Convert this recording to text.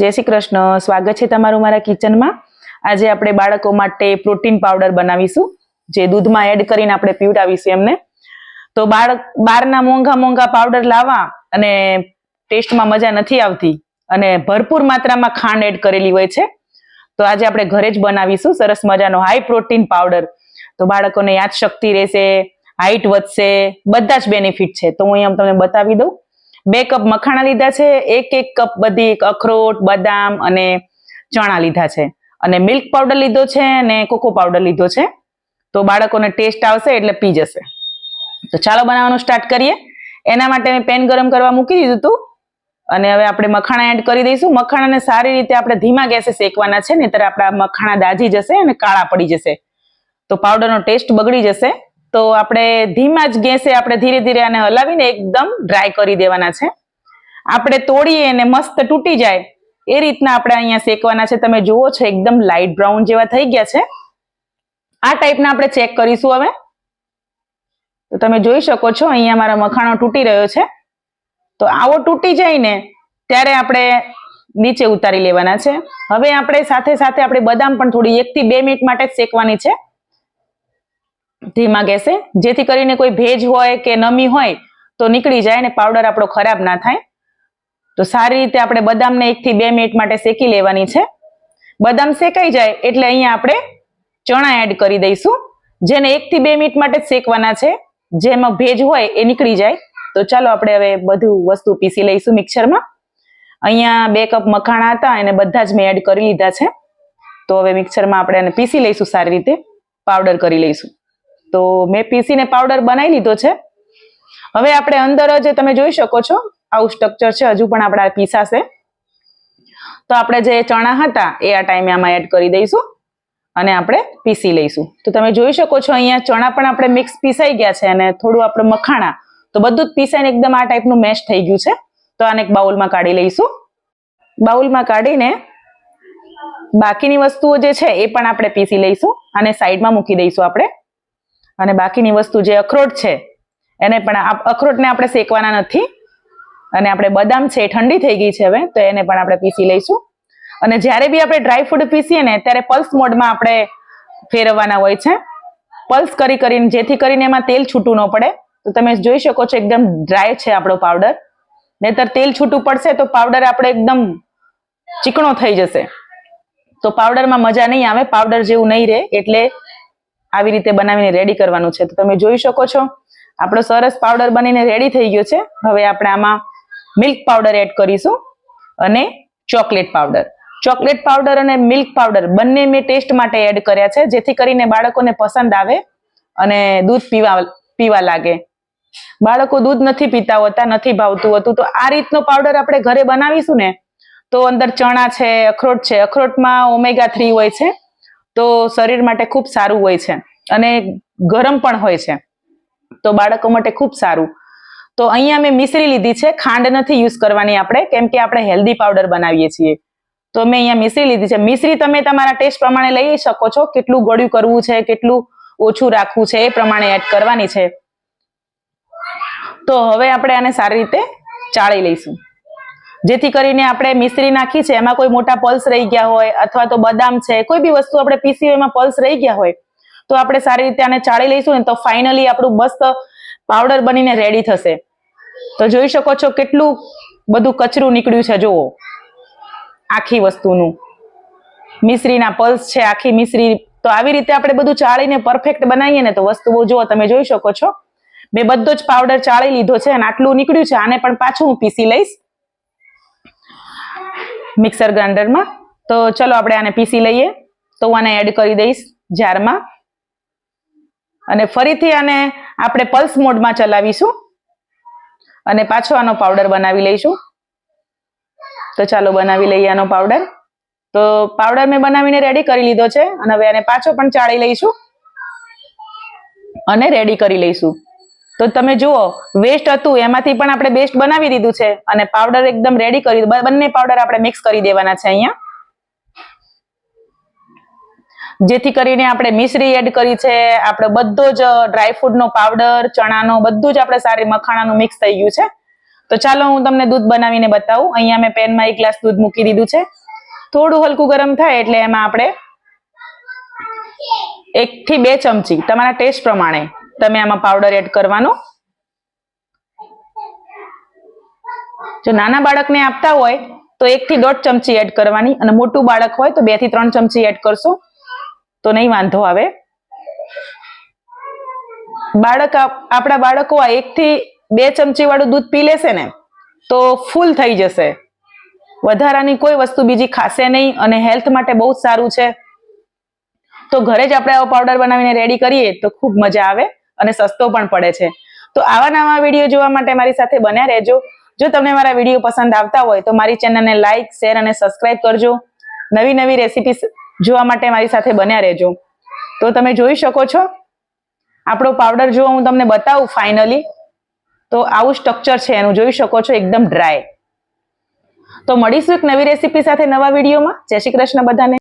જય શ્રી કૃષ્ણ. સ્વાગત છે તમારું મારા કિચનમાં. આજે આપણે બાળકો માટે પ્રોટીન પાવડર બનાવીશું, જે દૂધમાં એડ કરીને આપણે પીવડાવીશું એમને. તો બાળક બહારના મોંઘા મોંઘા પાવડર લાવવા અને ટેસ્ટમાં મજા નથી આવતી અને ભરપૂર માત્રામાં ખાંડ એડ કરેલી હોય છે. તો આજે આપણે ઘરે જ બનાવીશું, સરસ મજાનો હાઈ પ્રોટીન પાવડર. તો બાળકોને યાદશક્તિ રહેશે હાઈટ વધશે, બધા જ બેનિફિટ છે. તો હું અહીંયા તમને બતાવી દઉં. બે કપ મખાણા લીધા છે, એક એક કપ બધી અખરોટ, બદામ અને ચણા લીધા છે. અને મિલ્ક પાવડર લીધો છે અને કોકો પાવડર લીધો છે. તો બાળકોને ટેસ્ટ આવશે એટલે પી જશે. તો ચાલો બનાવવાનું સ્ટાર્ટ કરીએ. એના માટે મેં પેન ગરમ કરવા મૂકી દીધું હતું અને હવે આપણે મખાણા એડ કરી દઈશું. મખાણાને સારી રીતે આપણે ધીમા ગેસે શેકવાના છે, નહીતર આપણા મખાણા દાજી જશે અને કાળા પડી જશે. તો પાવડરનો ટેસ્ટ બગડી જશે. તો આપણે ધીમા જ ગેસે આપણે ધીરે ધીરે આને હલાવીને એકદમ ડ્રાય કરી દેવાના છે. આપણે તોડીએ અને મસ્ત તૂટી જાય, એ રીતના આપણે અહીંયા શેકવાના છે. તમે જુઓ છો, એકદમ લાઇટ બ્રાઉન જેવા થઈ ગયા છે. આ ટાઈપના આપણે ચેક કરીશું હવે. તો તમે જોઈ શકો છો, અહીંયા મારા મખાણો તૂટી રહ્યો છે. તો આવો તૂટી જાય ને, ત્યારે આપણે નીચે ઉતારી લેવાના છે. હવે આપણે સાથે સાથે આપણે બદામ પણ થોડી એક થી બે મિનિટ માટે શેકવાની છે. ધીમા ગેસે જેથી કરીને કોઈ ભેજ હોય કે નમી હોય તો નીકળી જાય અને પાવડર આપણો ખરાબ ના થાય. તો સારી રીતે આપણે બદામને એકથી બે મિનિટ માટે શેકી લેવાની છે. બદામ શેકાઈ જાય એટલે અહીંયા આપણે ચણા એડ કરી દઈશું. જેને એકથી બે મિનિટ માટે જ શેકવાના છે. જેમાં ભેજ હોય એ નીકળી જાય. તો ચાલો આપણે હવે બધું વસ્તુ પીસી લઈશું મિક્સરમાં. અહીંયા બે કપ મખાણા હતા, એને બધા જ મેં એડ કરી લીધા છે. તો હવે મિક્સરમાં આપણે એને પીસી લઈશું સારી રીતે. પાવડર કરી લઈશું. તો મેં પીસીને પાવડર બનાવી લીધો છે. હવે આપણે અંદર જ, તમે જોઈ શકો છો, આવું સ્ટ્રક્ચર છે, હજુ પણ આપણા પીસાશે તો આપણે જે ચણા હતા, એ આ ટાઈમે આમાં એડ કરી દઈશું અને આપણે પીસી લઈશું. તો તમે જોઈ શકો છો, અહીંયા ચણા પણ આપણે મિક્સ પીસાઈ ગયા છે અને થોડું આપણે મખાણા, તો બધું જ પીસાઈને એકદમ આ ટાઈપનું મેશ થઈ ગયું છે. તો આને એક બાઉલમાં કાઢી લઈશું. બાઉલમાં કાઢીને બાકીની વસ્તુઓ જે છે, એ પણ આપણે પીસી લઈશું અને સાઈડમાં મૂકી દઈશું આપણે. અને બાકીની વસ્તુ જે અખરોટ છે, એને પણ અખરોટને આપણે શેકવાના નથી. અને આપણે બદામ છે ઠંડી થઈ ગઈ છે હવે, તો એને પણ આપણે પીસી લઈશું. અને જ્યારે બી આપણે ડ્રાય ફ્રૂટ પીસીએ ને, ત્યારે પલ્સ મોડમાં આપણે ફેરવવાના હોય છે. પલ્સ કરી કરીને, જેથી કરીને એમાં તેલ છૂટું ન પડે. તો તમે જોઈ શકો છો એકદમ ડ્રાય છે આપણો પાવડર નહીતર તેલ છૂટું પડશે તો પાવડર આપણે એકદમ ચીકણો થઈ જશે. તો પાવડરમાં મજા નહીં આવે પાવડર જેવું નહીં રહે. એટલે આવી રીતે બનાવીને રેડી કરવાનું છે. તો તમે જોઈ શકો છો, આપણો સરસ પાવડર બનીને રેડી થઈ ગયો છે. હવે આપણે આમાં મિલ્ક પાવડર એડ કરીશું અને ચોકલેટ પાવડર ચોકલેટ પાવડર અને મિલ્ક પાવડર બંને મેં ટેસ્ટ માટે એડ કર્યા છે, જેથી કરીને બાળકોને પસંદ આવે અને દૂધ પીવા પીવા લાગે. બાળકો દૂધ નથી પીતા હોતા, નથી ભાવતું હોતું, તો આ રીતનો પાવડર આપણે ઘરે બનાવીશું ને, તો અંદર ચણા છે, અખરોટ છે. અખરોટમાં ઓમેગા થ્રી હોય છે. તો શરીર માટે ખૂબ સારું હોય છે અને ગરમ પણ હોય છે. તો બાળકો માટે ખૂબ સારું. તો અહીંયા મેં મિશ્રી લીધી છે. ખાંડ નથી યુઝ કરવાની આપણે, કેમ કે આપણે હેલ્ધી પાવડર બનાવીએ છીએ. તો મેં અહીંયા મિશ્રી લીધી છે. મિશ્રી તમે તમારા ટેસ્ટ પ્રમાણે લઈ શકો છો. કેટલું ગળ્યું કરવું છે, કેટલું ઓછું રાખવું છે એ પ્રમાણે એડ કરવાની છે. તો હવે આપણે આને સારી રીતે ચાળી લઈશું. જેથી કરીને આપણે મિશ્રી નાખી છે, એમાં કોઈ મોટા પલ્સ રહી ગયા હોય અથવા તો બદામ છે, કોઈ બી વસ્તુ આપણે પીસી એમાં પલ્સ રહી ગયા હોય, તો આપણે સારી રીતે આને ચાળી લઈશું ને તો ફાઇનલી આપણું મસ્ત પાવડર બનીને રેડી થશે. તો જોઈ શકો છો કેટલું બધું કચરું નીકળ્યું છે, જુઓ. આખી વસ્તુનું. મિશ્રીના પલ્સ છે, આખી મિશ્રી. તો આવી રીતે આપણે બધું ચાળીને પરફેક્ટ બનાવીએ ને તો વસ્તુઓ જુઓ, તમે જોઈ શકો છો. મેં બધો જ પાવડર ચાળી લીધો છે અને આટલું નીકળ્યું છે, આને પણ પાછું હું પીસી લઈશ. મિક્સર ગ્રાઇન્ડરમાં. તો ચલો આપણે આને પીસી લઈએ. તો હું આને એડ કરી દઈશ જારમાં. અને ફરીથી આને આપણે પલ્સ મોડમાં ચલાવીશું. અને પાછો આનો પાવડર બનાવી લઈશું. તો ચાલો બનાવી લઈએ આનો પાવડર તો પાવડર મેં બનાવીને રેડી કરી લીધો છે. અને હવે આને પાછો પણ ચાળી લઈશું. અને રેડી કરી લઈશું. તો તમે જુઓ વેસ્ટ હતું, એમાંથી પણ આપણે બેસ્ટ બનાવી દીધું છે. અને પાવડર એકદમ રેડી કરી. બંને પાવડર આપણે મિક્સ કરી દેવાના છે અહીંયા. જેથી કરીને આપણે મિશ્રી એડ કરી છે. આપણે બધો જ ડ્રાયફ્રૂટ નો પાવડર ચણાનો, બધું જ આપણે સારી મખાણાનું મિક્સ થઈ ગયું છે. તો ચાલો હું તમને દૂધ બનાવીને બતાવું. અહીંયા મેં પેનમાં એક ગ્લાસ દૂધ મૂકી દીધું છે. થોડું હલકું ગરમ થાય એટલે એમાં આપણે એક થી બે ચમચી, તમારા ટેસ્ટ પ્રમાણે. તમે આમાં પાવડર એડ કરવાનો. જો નાના બાળકને આપતા હોય, તો એક થી દોઢ ચમચી એડ કરવાની અને મોટું બાળક હોય, તો બેથી ત્રણ ચમચી એડ કરશો. તો નહીં વાંધો આવે. બાળક આપણા બાળકો આ એક થી બે ચમચી વાળું દૂધ પી લેશે ને, તો ફૂલ થઈ જશે. વધારાની કોઈ વસ્તુ બીજી ખાશે નહીં અને હેલ્થ માટે બહુ સારું છે. તો ઘરે જ આપણે આવો પાવડર બનાવીને રેડી કરીએ તો ખૂબ મજા આવે. અને સસ્તો પણ પડે છે. તો આવા નવા વીડિયો જોવા માટે મારી સાથે બન્યા રહેજો. જો તમને મારા વીડિયો પસંદ આવતા હોય તો મારી ચેનલને લાઈક, શેર અને સબસ્ક્રાઇબ કરજો. નવી નવી રેસીપી જોવા માટે મારી સાથે બન્યા રહેજો. તો તમે જોઈ શકો છો. આપણો પાવડર જો હું તમને બતાવું ફાઇનલી તો આવું સ્ટ્રક્ચર છે, એનું જોઈ શકો છો, એકદમ ડ્રાય તો મળીશું એક નવી રેસીપી સાથે નવા વિડીયોમાં. જય શ્રી કૃષ્ણ બધાને.